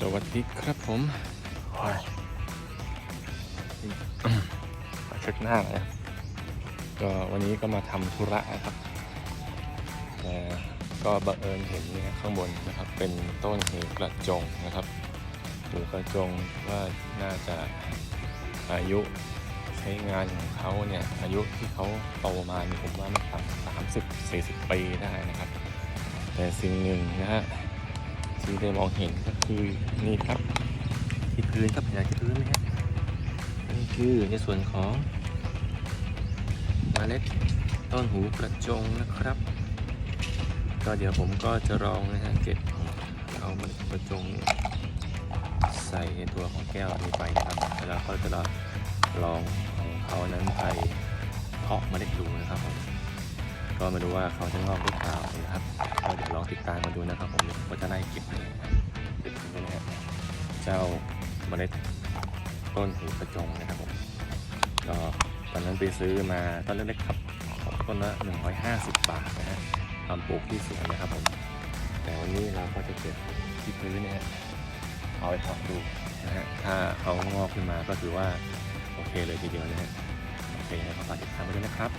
สวัสดีครับผมโอ้ยขอเช็คหน้าหน่อยนะก็วันนี้ก็มาทำธุระนะครับแต่ก็บังเอิญเห็นเนี่ยข้างบนนะครับ เป็นต้นหูกระจงนะครับหูกระจงว่าน่าจะอายุใช้งานของเขาเนี่ยอายุที่เขาโตมาเนี่ยผมว่าไม่ต่ำสามสิบสี่สิบปีได้นะครับ แต่สิ่งหนึ่งนะฮะ ที่ได้มองเห็นก็คือนี่ครับที่พื้นครับอยากพื้นไหมฮะนี่คือในส่วนของเมล็ดต้นหูกระจงนะครับ ก็เดี๋ยวผมก็จะลองนะฮะเก็บเอาเมล็ดกระจง ใส่ในตัวของแก้วนี้ไปนะครับแล้วก็จะลองของเขานั้นไปเพาะเมล็ดดูนะครับผมก็มาดูว่าเขาจะงอกหรือเปล่า นะครับเก็บไปเลยนะฮะเจ้าเมล็ดต้นหูกระจงนะครับผมก็ตอนนั้นไปซื้อมาต้นเล็กๆครับต้นละ150 บาทนะฮะทำปลูกที่สวนนะครับผมแต่วันนี้เราก็จะเก็บที่พื้นเนี่ยฮะเอาไปเพาะดูนะฮะถ้าเขางอกขึ้นมาก็ถือว่าโอเคเลยทีเดียวนะฮะโอเคนะครับฝากติดตามมาด้วยนะครับ